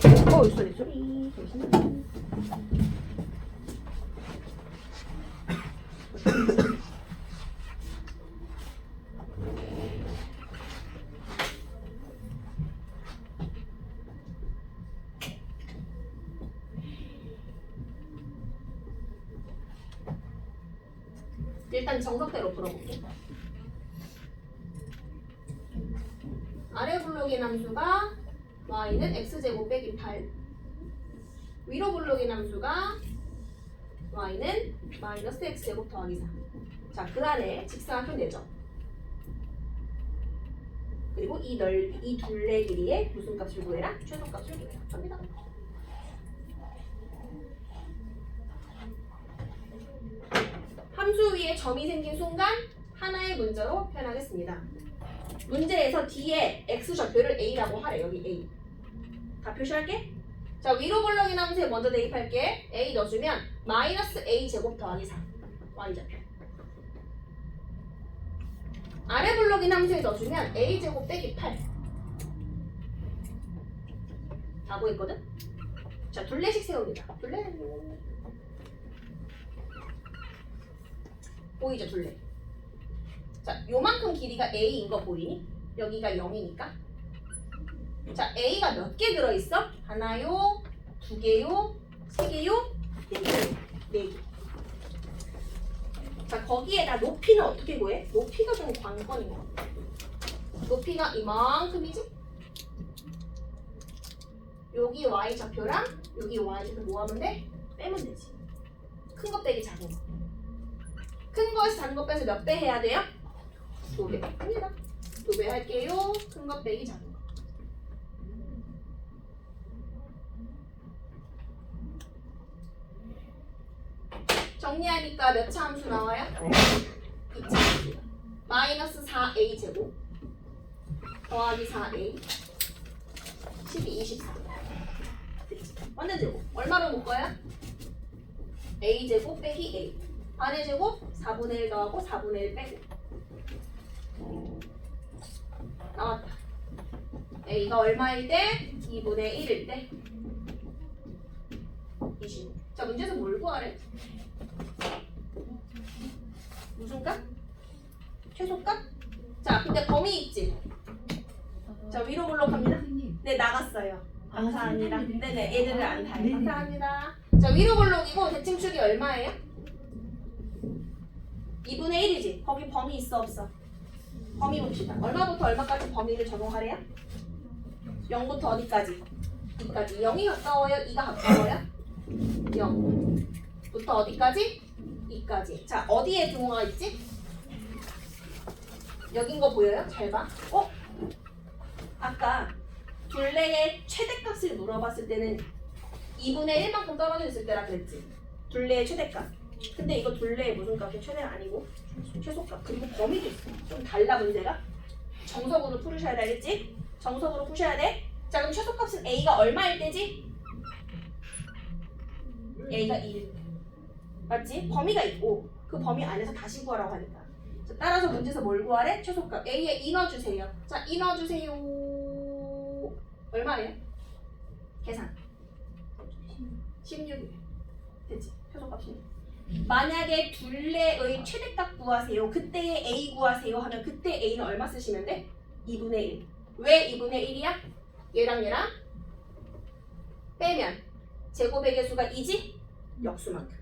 어, 소리 소리. 일단 정석대로 풀어볼게. 아래 블록의 함수가 y는 x제곱 빼기 8 위로 블록의 함수가 y는 마이너스 x제곱 더하기 4 자, 그 안에 직사각형 내죠. 그리고 이 넓, 이 둘레 길이의 무슨 값을 구해라? 최소값을 구해라. 갑니다. 함수 위에 점이 생긴 순간 하나의 문자로 표현하겠습니다. 문제에서 뒤에 x 좌표를 a라고 하래. 여기 a. 다 표시할게. 자 위로 블럭인 함수에 먼저 대입할게. a 넣어주면 마이너스 a 제곱 더하기 3 y 좌표. 아래 블럭인 함수에 넣어주면 a 제곱 빼기 8. 다 보였거든? 자 둘레씩 세웁니다. 둘레. 보이죠 둘레. 자 요만큼 길이가 a인 거 보이니? 여기가 0이니까. 자 a가 몇 개 들어있어? 하나요, 두 개요, 세 개요, 네 개요, 네 개. 자 거기에다 높이는 어떻게 구해? 높이가 좀 관건인 거. 높이가 이만큼이지? 여기 y 좌표랑 여기 y 좌표 모하면 돼? 빼면 되지. 큰거 빼기 작은 거. 큰 거에서 작은 거 빼서 몇 배 해야 돼요? 두 배. 합니다. 두배 할게요. 큰거 빼기 작은 거. 정리하니까 몇 차 함수 나와요? 2차 함수. 마이너스 4a 제곱 더하기 4a 12, 24. 그치? 완전 제곱. 얼마로 묶어요? a 제곱 빼기 a. 반의 제곱 4분의 1 더하고 4분의 1 빼고. 나왔다. a가 얼마일 때? 2분의 1일 때. 20. 자, 문제에서 뭘 구하래? 무슨 값? 최소값? 자, 근데 범위 있지? 자, 위로 블록합니다. 네, 나갔어요. 감사합니다. 네네, 애들을 안 타요. 감사합니다. 자, 위로 블록이고 대칭축이 얼마예요? 2분의 1이지? 거기 범위 있어 없어? 범위 봅시다. 얼마부터 얼마까지 범위를 적용하래요? 0부터 어디까지? 2까지. 0이 가까워요? 2가 가까워요? 0부터 어디까지? 2까지. 자, 어디에 등호가 있지? 여긴 거 보여요? 잘 봐. 어? 아까 둘레의 최대값을 물어봤을 때는 2분의 1만큼 떨어져 있을 때라 그랬지. 둘레의 최대값. 근데 이거 둘레의 무슨 값이 최대가 아니고 최소값. 그리고 범위도 있어. 좀 달라 문제가. 정석으로 풀으셔야 되겠지? 정석으로 푸셔야 돼. 자 그럼 최소값은 a가 얼마일 때지? A가 1일 때. 맞지? 범위가 있고 그 범위 안에서 다시 구하라고 하니까. 자, 따라서 문제에서 뭘 구하래? 최소값. a에 2 넣어주세요. 자, 2 넣어주세요. 얼마예요? 계산. 16이래. 됐지? 최소값 16. 만약에 둘레의 최대값 구하세요. 그때의 a 구하세요 하면 그때 a는 얼마 쓰시면 돼? 2분의 1. 왜 2분의 1이야? 얘랑 얘랑 빼면 제곱의 개수가 2지? 역수만큼.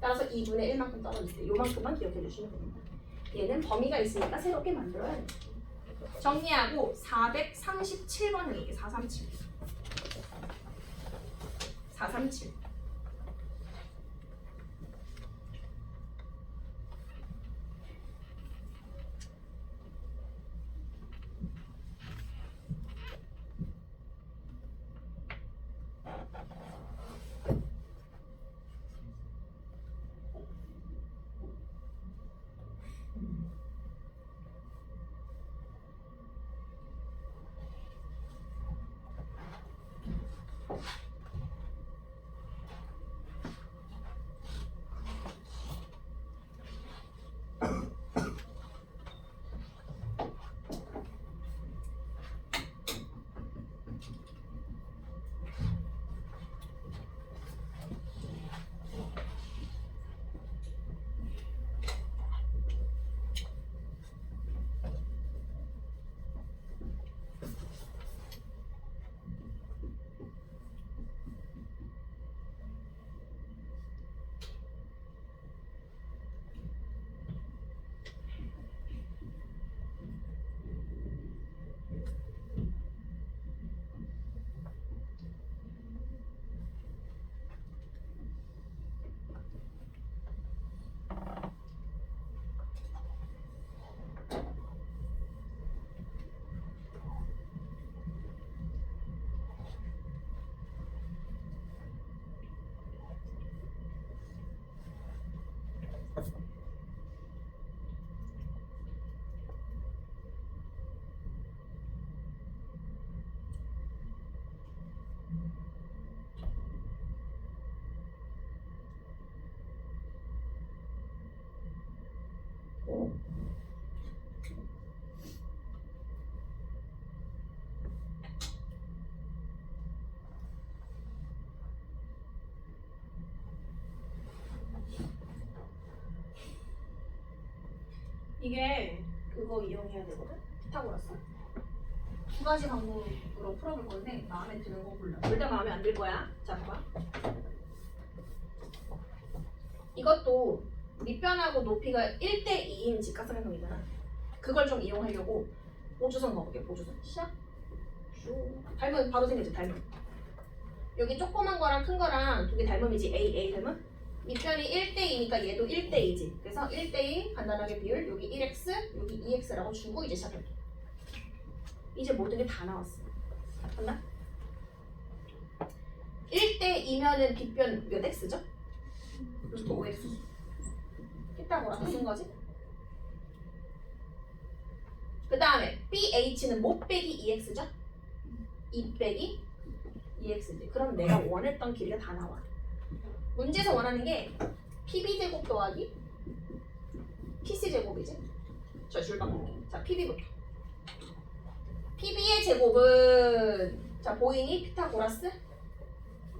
따라서 2분의 1만큼 떨어지세요. 요만큼만 기억해 주시면 됩니다. 얘는 범위가 있으니까 새롭게 만들어야 돼요. 정리하고 437번은 이게 437. 437. 이게 그거 이용해야 되거든? 피타고라스. 두 가지 방법으로 풀어볼 건데 마음에 드는 거 골라. 일단 마음에 안 들 거야. 자, 봐봐. 이것도 밑변하고 높이가 1대 2인 직각삼각형이잖아. 그걸 좀 이용하려고 보조선 가볼게. 보조선. 시작. 쭉. 닮은 바로 생기지. 닮은. 여기 조그만 거랑 큰 거랑 두 개 닮음이지. A, A 닮은. 밑변이 1대2니까 얘도 1대2지. 그래서 1대2 간단하게 비율 여기 1x 여기 2x라고 주고 이제 시작할게. 이제 모든 게 다 나왔어. 맞나? 1대2면은 빗변 몇 x죠? 루트 5x. 피타고라스 쓴 거지? 그 다음에 BH는 못 빼기 2x죠? 2 빼기 2x지. 그럼 내가 원했던 길이가 다 나와. 문제에서 원하는 게 PB제곱 더하기 PC제곱이지? 저 줄방울게. 자, PB부터. PB의 제곱은 자, 보이니? 피타고라스?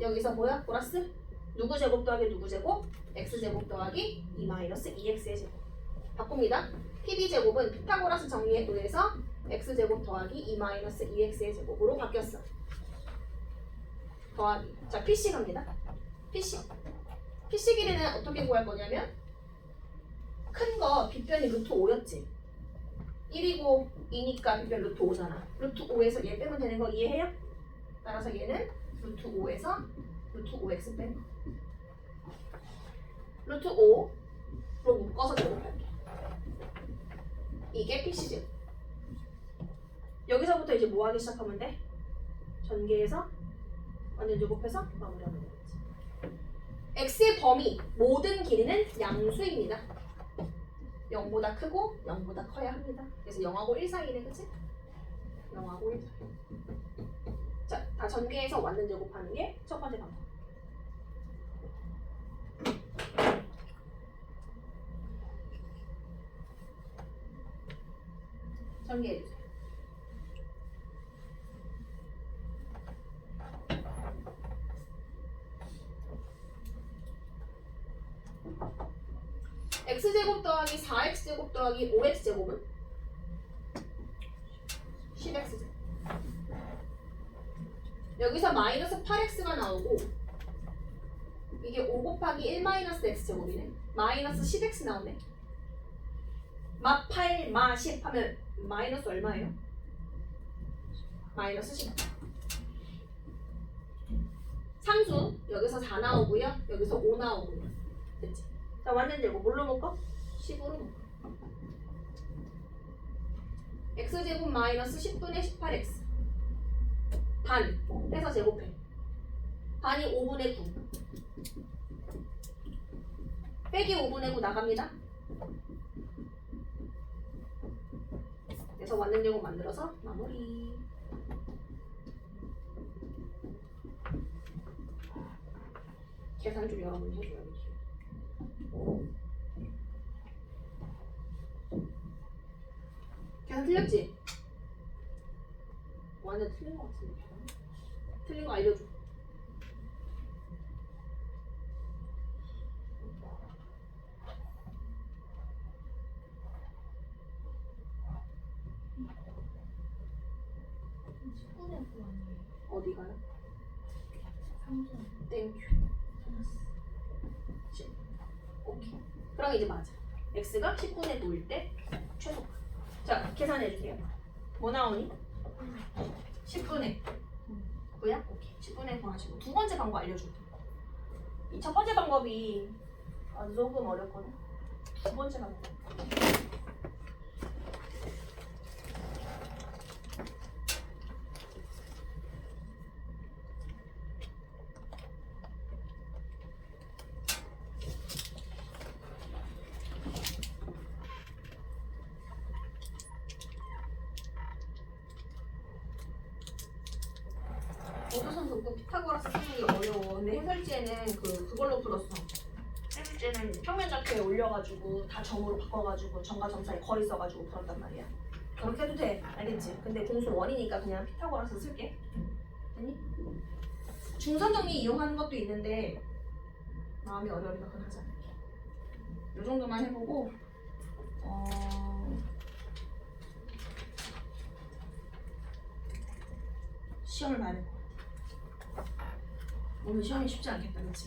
여기서 뭐야? 고라스? 누구 제곱 더하기 누구 제곱? X제곱 더하기 2 마이너스 2X의 제곱. 바꿉니다. PB제곱은 피타고라스 정리에 의해서 X제곱 더하기 2 마이너스 2X의 제곱으로 바뀌었어. 더하기. 자, PC 갑니다. PC. PC 길이는 어떻게 구할 거냐면 큰 거 빗변이 루트 5였지. 1이고 2니까 빗변 루트 5잖아. 루트 5에서 얘 빼면 되는 거 이해해요? 따라서 얘는 루트 5에서 루트 5x 빼는 거. 루트 5로 묶어서 제곱할게. 이게 PC 제곱. 여기서부터 이제 뭐 하기 시작하면 돼? 전개해서 완전 제곱해서 마무리하면 되겠지. X의 범위 모든 길이는 양수입니다. 0보다 크고 0보다 커야 합니다. 그래서 0하고 1 사이네, 그치? 0하고 1 사이. 자, 다 전개해서 완전 제곱하는 게 첫 번째 방법. 전개해주세요. X제곱 더하기 4x제곱 더하기 5x제곱은? 10x제곱. 여기서 마이너스 8x가 나오고 이게 5 곱하기 1 마이너스 x제곱이네. 마이너스 10x 나오네. 마 8, 마 10 하면 마이너스 얼마예요? 마이너스 10 상수 여기서 4 나오고요. 여기서 5 나오고요. 됐지? 자, 완전 제곱 뭘로 묶어? 10으로 묶어. x제곱 마이너스 10분의 18x 반 해서 제곱해. 반이 5분의 9 빼기 5분의 9 나갑니다. 그래서 완전 제곱 만들어서 마무리. 계산 좀 여러분이 해줘야지. 계산 틀렸지? 완전 틀린 거 같은데? 틀린 거 알려줘 어디 가요? 땡큐 십. 오케이 그럼 이제 맞아 x가 10분의 9일 때 최소값 자 계산해 주세요. 뭐 나오니? 10분의 9야? 오케이. 10분의 9 하시고 두 번째 방법 알려줄게 이 첫 번째 방법이 아, 조금 어렵거든. 두 번째 방법 무슨 듣고 피타고라스 쓰는 게 어려워. 근데 해설지에는 그 그걸로 풀었어. 해설지는 평면 좌표에 올려가지고 다 점으로 바꿔가지고 점과 점 사이 거리 써가지고 풀었단 말이야. 그렇게 해도 돼. 알겠지? 근데 공수 원이니까 그냥 피타고라스 쓸게. 아니? 중선정리 이용하는 것도 있는데 마음이 어려우니까 그건 하자. 이 정도만 해보고 어... 시험을 많이 될 오늘 시험이 쉽지 않겠다, 그렇지?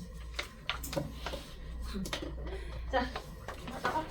자, 나가.